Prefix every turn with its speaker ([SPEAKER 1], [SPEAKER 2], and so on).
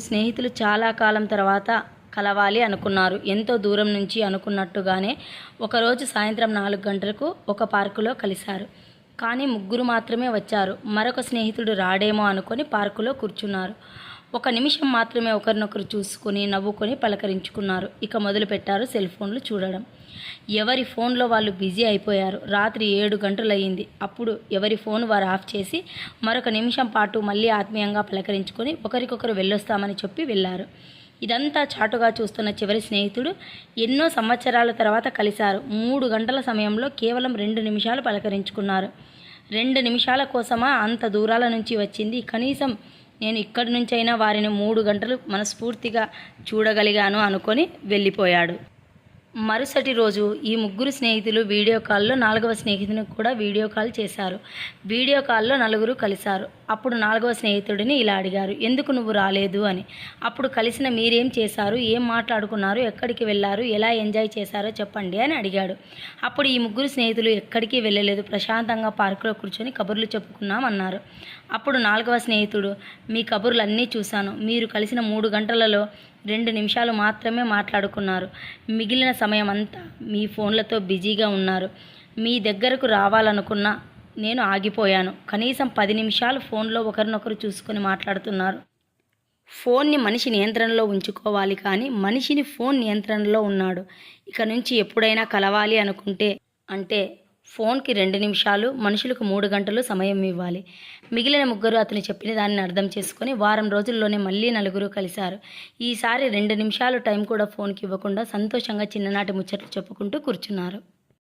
[SPEAKER 1] స్నేహితులు చాలా కాలం తర్వాత కలవాలి అనుకున్నారు. ఎంతో దూరం నుంచి అనుకున్నట్టుగానే ఒకరోజు సాయంత్రం నాలుగు గంటలకు ఒక పార్కులో కలిశారు. కానీ ముగ్గురు మాత్రమే వచ్చారు. మరొక స్నేహితుడు రాడేమో అనుకొని పార్కులో కూర్చున్నారు. ఒక నిమిషం మాత్రమే ఒకరినొకరు చూసుకొని నవ్వుకొని పలకరించుకున్నారు. ఇక మొదలుపెట్టారు సెల్ ఫోన్లు చూడడం. ఎవరి ఫోన్లో వాళ్ళు బిజీ అయిపోయారు? రాత్రి ఏడు గంటలయ్యింది. అప్పుడు ఎవరి ఫోన్ వారు ఆఫ్ చేసి మరొక నిమిషం పాటు మళ్ళీ ఆత్మీయంగా పలకరించుకొని ఒకరికొకరు వెళ్ళొస్తామని చెప్పి వెళ్ళారు. ఇదంతా చాటుగా చూస్తున్న చివరి స్నేహితుడు ఎన్నో సంవత్సరాల తర్వాత కలిశారు. మూడు గంటల సమయంలో కేవలం రెండు నిమిషాలు పలకరించుకున్నారు. రెండు నిమిషాల కోసమా అంత దూరాల నుంచి వచ్చింది? కనీసం నేను ఇక్కడి నుంచైనా వారిని మూడు గంటలు మనస్ఫూర్తిగా చూడగలిగాను అనుకొని వెళ్ళిపోయాడు. మరుసటి రోజు ఈ ముగ్గురు స్నేహితులు వీడియో కాల్లో నాలుగవ స్నేహితుని కూడా వీడియో కాల్ చేశారు. వీడియో కాల్లో నలుగురు కలిశారు. అప్పుడు నాలుగవ స్నేహితుడిని ఇలా అడిగారు ఎందుకు నువ్వు రాలేదు? అని. అప్పుడు కలిసిన మీరేం చేశారు ఏం మాట్లాడుకున్నారు ఎక్కడికి వెళ్ళారు ఎలా ఎంజాయ్ చేశారో చెప్పండి అని అడిగాడు. అప్పుడు ఈ ముగ్గురు స్నేహితులు ఎక్కడికి వెళ్ళలేదు ప్రశాంతంగా పార్కులో కూర్చొని కబుర్లు చెప్పుకున్నామన్నారు అప్పుడు నాలుగవ స్నేహితుడు మీ కబుర్లు అన్నీ చూశాను. మీరు కలిసిన మూడు గంటలలో రెండు నిమిషాలు మాత్రమే మాట్లాడుకున్నారు. మిగిలిన సమయం అంతా మీ ఫోన్లతో బిజీగా ఉన్నారు. మీ దగ్గరకు రావాలనుకున్న నేను ఆగిపోయాను. కనీసం పది నిమిషాలు ఫోన్లో ఒకరినొకరు చూసుకొని మాట్లాడుతున్నారు. ఫోన్ని మనిషి నియంత్రణలో ఉంచుకోవాలి కానీ మనిషిని ఫోన్ నియంత్రణలో ఉన్నాడు. ఇక నుంచి ఎప్పుడైనా కలవాలి అనుకుంటే అంటే ఫోన్కి రెండు నిమిషాలు మనుషులకు మూడు గంటలు సమయం ఇవ్వాలి. మిగిలిన ముగ్గురు అతను చెప్పిన దాన్ని అర్థం చేసుకుని వారం రోజుల్లోనే మళ్ళీ నలుగురు కలిశారు. ఈసారి రెండు నిమిషాలు టైం కూడా ఫోన్కి ఇవ్వకుండా సంతోషంగా చిన్ననాటి ముచ్చట్లు చెప్పుకుంటూ కూర్చున్నారు.